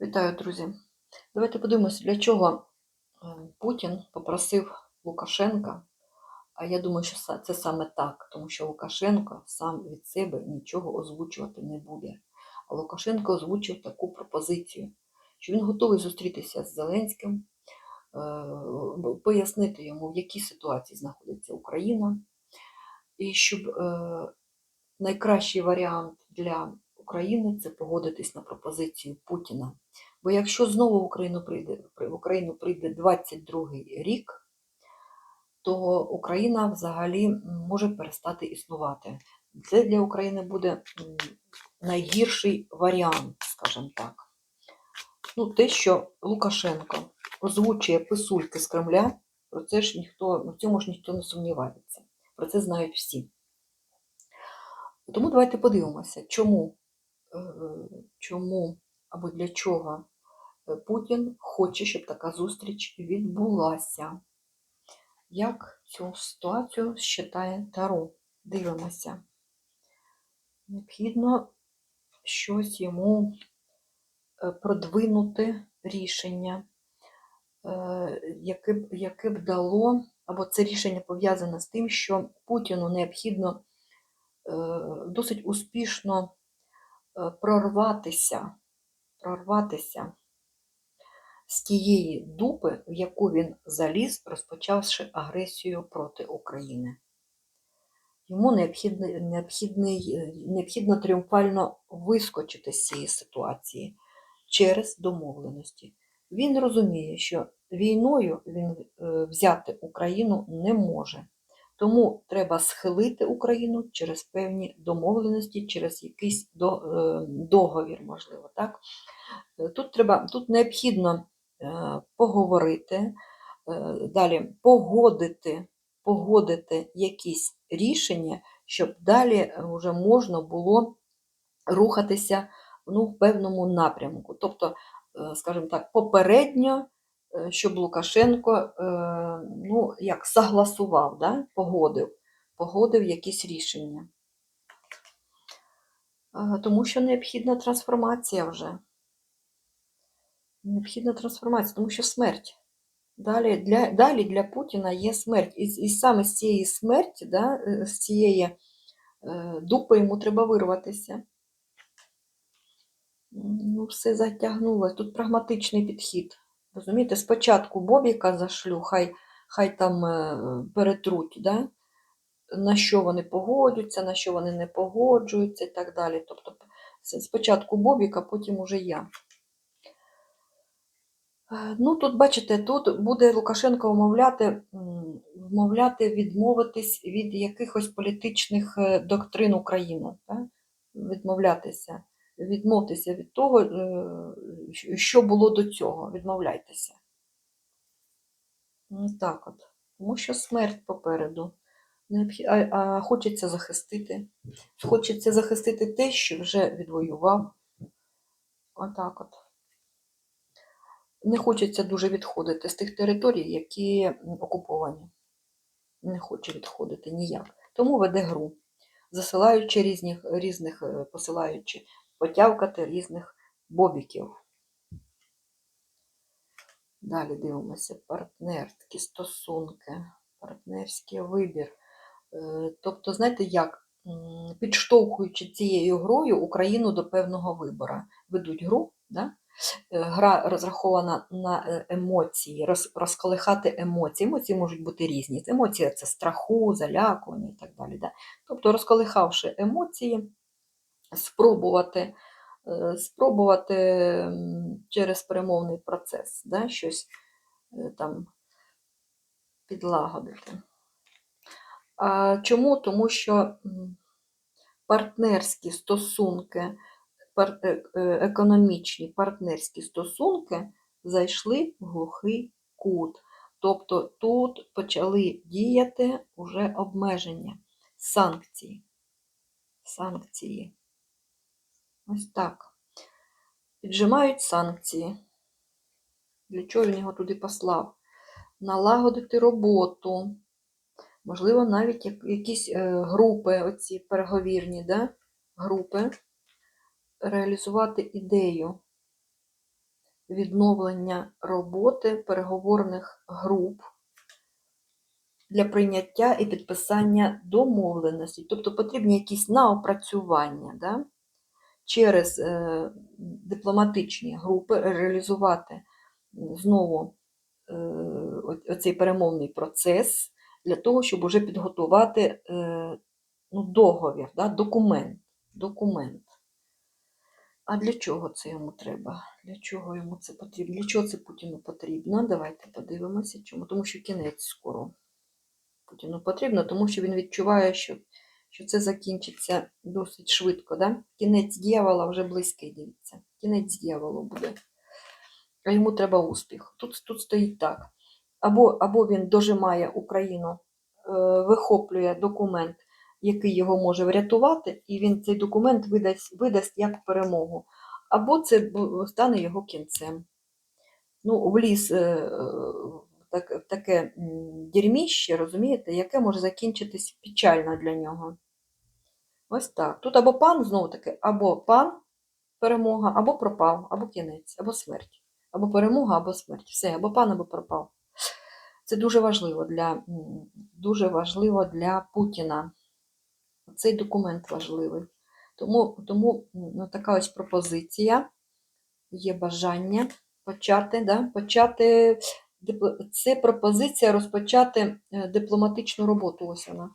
Вітаю, друзі. Давайте подивимося, для чого е, Путін попросив Лукашенка. А я думаю, що це саме так, тому що Лукашенко сам від себе нічого озвучувати не буде. А Лукашенко озвучив таку пропозицію, що він готовий зустрітися з Зеленським, е, пояснити йому, в якій ситуації знаходиться Україна, і щоб е, найкращий варіант для України це погодитись на пропозицію Путіна. Бо якщо знову в Україну прийде, в Україну прийде 22-й рік, то Україна взагалі може перестати існувати. Це для України буде найгірший варіант, скажімо так. Ну, те, що Лукашенко озвучує писульки з Кремля, про це ж ніхто, в цьому ж ніхто не сумнівається. Про це знають всі. Тому давайте подивимося, чому, чому або для чого е, Путін хоче, щоб така зустріч відбулася. Як цю ситуацію считає Таро? Дивимося. Необхідно щось йому е, продвинути рішення, е, яке б, яке б дало, або це рішення пов'язане з тим, що Путіну необхідно е, досить успішно прорватися, прорватися з тієї дупи, в яку він заліз, розпочавши агресію проти України. Йому е, необхідно тріумфально вискочити з цієї ситуації через домовленості. Він розуміє, що війною він е, взяти Україну не може. Тому треба схилити Україну через певні домовленості, через якийсь е, договір, можливо. Так? Е, Тут, треба, тут необхідно е, поговорити, далі погодити, погодити якісь рішення, щоб далі вже можна було рухатися ну, в певному напрямку. Тобто, скажімо так, попередньо, щоб Лукашенко е, ну, як согласував, да? погодив, погодив якісь рішення. Е, Тому що необхідна трансформація вже. Необхідна трансформація, тому що смерть. Далі для, далі для Путіна є смерть. І, і саме з цієї смерті, да, е, з цієї е, дупи йому треба вирватися. Ну, все затягнуло. Тут прагматичний підхід. Розумієте, спочатку Бобіка зашлю, хай, хай там е, перетруть, да? на що вони погодяться, на що вони не погоджуються і так далі. Тобто спочатку Бобіка, потім уже я. Е, Ну, тут, бачите, тут буде Лукашенко вмовляти, вмовляти відмовитись від якихось політичних е, доктрин України, так? відмовлятися, відмовтеся від того, е, що було до цього, відмовляйтеся. Ну, Так от. Тому що смерть попереду. А, хочеться захистити. Хочеться захистити те, що вже відвоював. Отак от не хочеться дуже відходити з тих територій, які окуповані. Не хоче відходити ніяк. Тому веде гру, засилаючи різних, різних е, посилаючи потявкати різних бобіків. Далі дивимося партнерські стосунки, партнерський вибір. Е, Тобто, знаєте, як підштовхуючи цією грою Україну до певного вибору. Ведуть гру, да? Е, гра розрахована на е, емоції, роз, розколихати емоції. Емоції можуть бути різні. Емоції це страху, залякування і так далі. Да? Тобто, розколихавши емоції, спробувати, е, спробувати через перемовний процес да? щось е, там підлагодити. А чому? Тому що партнерські стосунки, е- економічні партнерські стосунки зайшли в глухий кут. Тобто тут почали діяти уже обмеження, санкції. Санкції. Ось так. Піджимають санкції. Для чого він його туди послав? Налагодити роботу. Можливо, навіть якісь е, групи, оці переговірні, да? групи, реалізувати ідею. відновлення роботи переговорних груп для прийняття і підписання домовленості. Тобто потрібні якісь наопрацювання да? Через е, дипломатичні групи реалізувати знову е, оцей перемовний процес для того, щоб уже підготувати е, ну, договір, да? документ. документ. А для чого це йому треба? Для чого йому це потрібно? Для чого це Путіну потрібно? Давайте подивимося, чому. Тому що кінець скоро. Путіну потрібно, тому що він відчуває, що, що це закінчиться досить швидко. Да? Кінець дьявола вже близький, дивіться. Кінець дьяволу буде. А йому треба успіх. Тут, тут стоїть так. Або, або він дожимає Україну, е, вихоплює документ, який його може врятувати, і він цей документ видасть, видасть як перемогу. Або це стане його кінцем. Ну, вліз е, е, в так, таке м, дерьміще, розумієте, яке може закінчитись печально для нього. Ось так. Тут або пан, знову таки, або пан, перемога, або пропав, або кінець, або смерть. Або перемога, або смерть. Все, або пан, або пропав. Це дуже важливо для, дуже важливо для Путіна. Цей документ важливий. Тому, тому ну, така ось пропозиція, є бажання почати, да, почати це пропозиція розпочати е, дипломатичну роботу. Ось вона.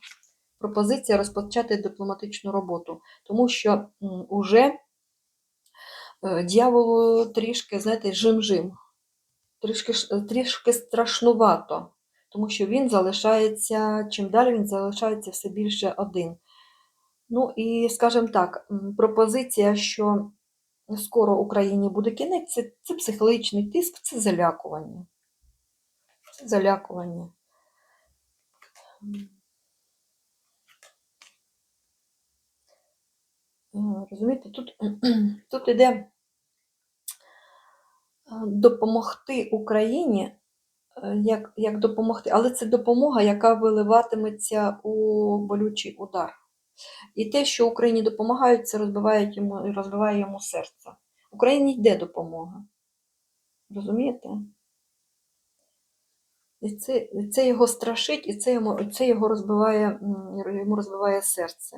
Пропозиція розпочати дипломатичну роботу, тому що уже е, дьяволу трішки, знаєте, жим-жим, трішки, трішки страшнувато, тому що він залишається, чим далі він залишається все більше один. Ну і, скажімо так, пропозиція, що скоро Україні буде кінець, це, це психологічний тиск, це залякування. Залякування. Е, Розумієте, тут, тут іде е, допомогти Україні, е, як, як допомогти, але це допомога, яка виливатиметься у болючий удар. І те, що Україні допомагають, це розбиває йому, розбиває йому серце. Україні йде допомога. Розумієте? І це, це його страшить, і це йому, це його розбиває, йому розбиває серце.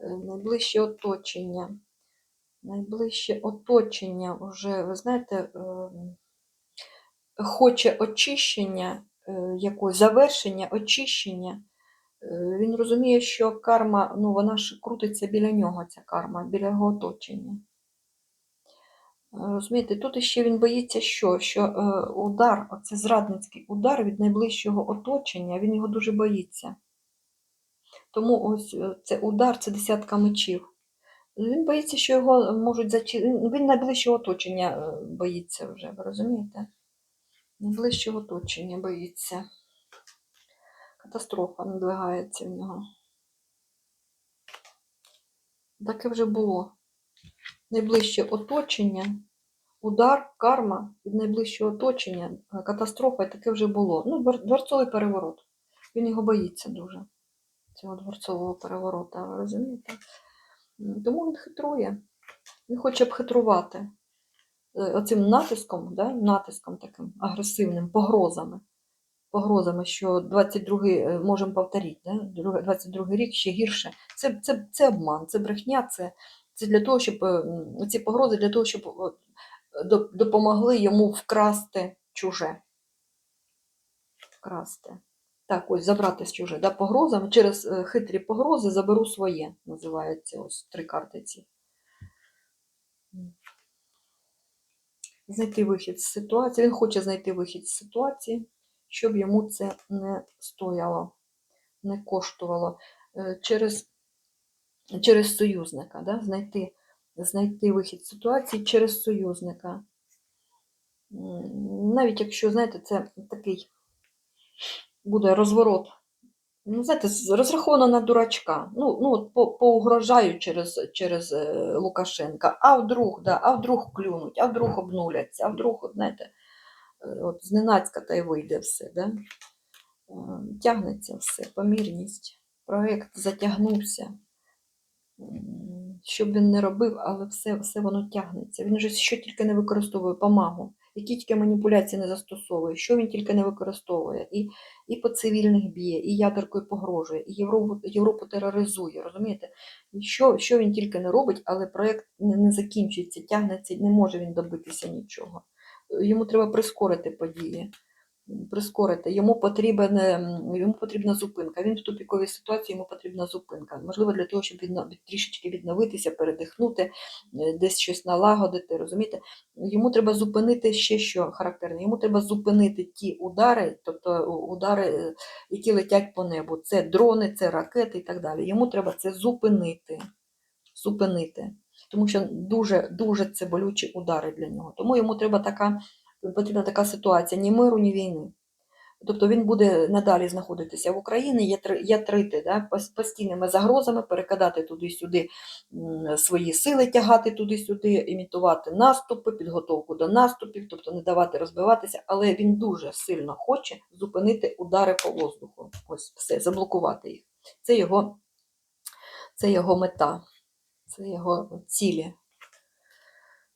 Е, Найближче оточення. Найближче оточення вже, ви знаєте, ем, хоче очищення, е, якогось завершення, очищення. Е, Він розуміє, що карма, ну вона ж крутиться біля нього, ця карма, біля його оточення. Е, Розумієте, тут іще він боїться, що, що е, удар, оце зрадницький удар від найближчого оточення, він його дуже боїться. Тому ось е, це удар, це десятка мечів. Він боїться, що його можуть зачи... Він найближчого оточення боїться вже, ви розумієте? Найближчого оточення боїться. Катастрофа надвигається в нього. Таке вже було. Найближче оточення, удар, карма від найближчого оточення, е, катастрофа, і таке вже було. Ну, дворцовий переворот. Він його боїться дуже, цього дворцового переворота, розумієте? Тому він хитрує. Він хоче обхитрувати е, оцим натиском, да, натиском таким агресивним, погрозами. Погрозами, що 22-й е, можемо повторити, да? друге- 22-й рік ще гірше. Це, це, це обман, це брехня, це, це для того, щоб е, ці погрози для того, щоб допомогли йому вкрасти чуже. Вкрасти. Так, ось забрати з чуже. Да, погрозами через е, хитрі погрози заберу своє, називається ось три карти ці. Знайти вихід з ситуації. Він хоче знайти вихід з ситуації, щоб йому це не стояло, не коштувало. Е, Через, через союзника, да? знайти, знайти вихід ситуації через союзника. Навіть якщо, знаєте, це такий буде розворот. Ну, знаєте, розраховано на дурачка. Ну, ну от по, поугрожаю через, через е, Лукашенка. А вдруг, да, а вдруг клюнуть, а вдруг обнуляться, а вдруг, знаєте, е, от зненацька та й вийде все. Да? Е, Тягнеться все, помірність. Проєкт затягнувся. Що б він не робив, але все, все воно тягнеться. Він же що тільки не використовує помагу, які тільки маніпуляції не застосовує, що він тільки не використовує. І, і по цивільних б'є, і ядеркою погрожує, і Європу, Європу тероризує. Розумієте? І що, що він тільки не робить, але проєкт не, не закінчується, тягнеться, не може він добитися нічого. Йому треба прискорити події. Прискорити. Йому, потрібен, йому потрібна зупинка. Він в тупіковій ситуації, йому потрібна зупинка. Можливо, для того, щоб відно- трішечки відновитися, передихнути, е, десь щось налагодити, розумієте? Йому треба зупинити ще що характерне. Йому треба зупинити ті удари, тобто удари, е, які летять по небу. Це дрони, це ракети і так далі. Йому треба це зупинити. Зупинити. Тому що дуже, дуже це болючі удари для нього. Тому йому треба така, потрібна така ситуація ні миру, ні війни. Тобто він буде надалі знаходитися в Україні, ятри- ятрити да, постійними загрозами, перекидати туди-сюди свої сили, тягати туди-сюди, імітувати наступи, підготовку до наступів, тобто не давати розбиватися, але він дуже сильно хоче зупинити удари по воздуху. Ось все, заблокувати їх. Це його, це його мета, це його цілі.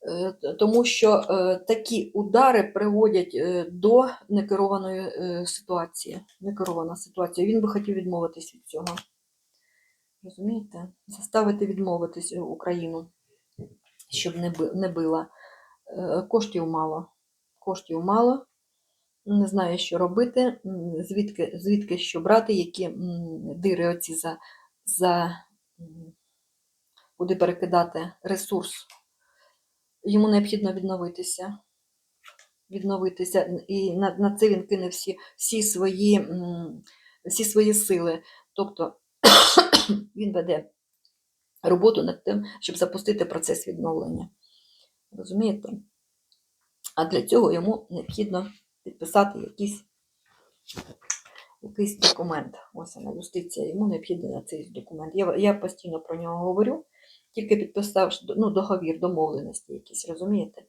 Е, Тому що е, такі удари приводять е, до некерованої ситуації. Некерована ситуація. Він би хотів відмовитись від цього. Розумієте? Заставити відмовитись Україну, щоб не, била. Коштів мало. Коштів мало. Не знає, що робити, звідки, звідки що брати, які дири оці за, за куди перекидати ресурс йому необхідно відновитися. Відновитися. І на, на це він кине всі, всі, свої, всі свої сили. Тобто він веде роботу над тим, щоб запустити процес відновлення. Розумієте? А для цього йому необхідно підписати якийсь, якийсь документ. Ось вона, юстиція, йому необхідний на цей документ. Я, я постійно про нього говорю, тільки підписавши ну, договір, домовленості якісь, розумієте?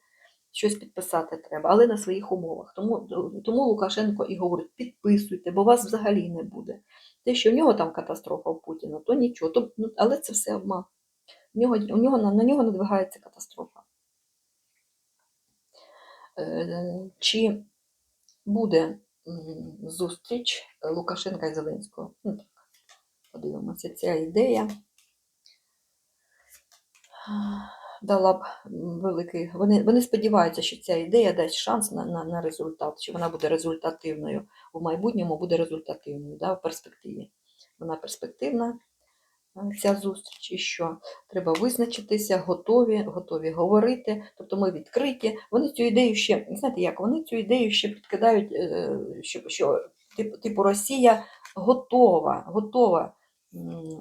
Щось підписати треба, але на своїх умовах. Тому, тому Лукашенко і говорить: підписуйте, бо вас взагалі не буде. Те, що в нього там катастрофа у Путіна, то нічого. То, ну, але це все обман. У нього, у нього, на, на нього надвигається катастрофа. Е, Чи буде зустріч Лукашенка і Зеленського? Ну, так, подивимося, ця ідея дала б великий. Вони, вони сподіваються, що ця ідея дасть шанс на, на, на результат, що вона буде результативною у майбутньому, буде результативною да, в перспективі. Вона перспективна, е, ця зустріч, і що треба визначитися, готові, готові говорити. Тобто ми відкриті. Вони цю ідею ще, знаєте як, вони цю ідею ще підкидають, е, що, що типу, типу Росія готова, готова.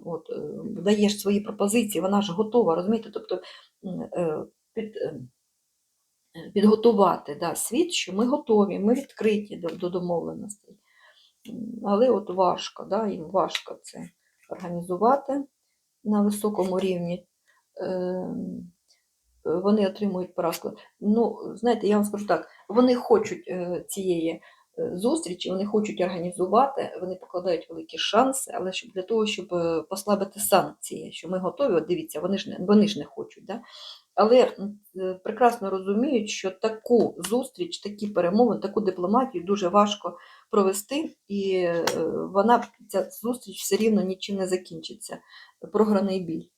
От, е, даєш свої пропозиції, вона ж готова, розумієте? Тобто е, під, е, підготувати да, світ, що ми готові, ми відкриті до, до домовленостей. Але от важко, да, їм важко це організувати на високому рівні. Ем, Вони отримують поразку. Ну, знаєте, я вам скажу так: вони хочуть цієї зустрічі, вони хочуть організувати, вони покладають великі шанси, але щоб для того, щоб е, послабити санкції, що ми готові, от дивіться, вони ж не, вони ж не хочуть. Да? Але е, прекрасно розуміють, що таку зустріч, такі перемовини, таку дипломатію дуже важко провести, і е, вона ця зустріч все рівно нічим не закінчиться. Програний бій.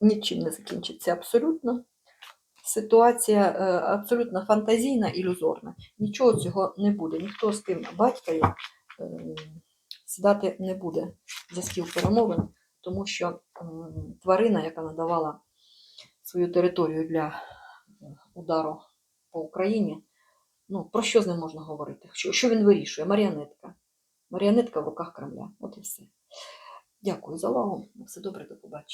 Нічим не закінчиться абсолютно. Ситуація е, абсолютно фантазійна, ілюзорна. Нічого цього не буде. Ніхто з тим батькові е, сідати не буде за стіл перемовин, тому що тварина, яка надавала свою територію для е, удару по Україні, ну, про що з ним можна говорити? Що, що він вирішує? Маріонетка. Маріонетка в руках Кремля. От і все. Дякую за увагу. Все добре, до побачення.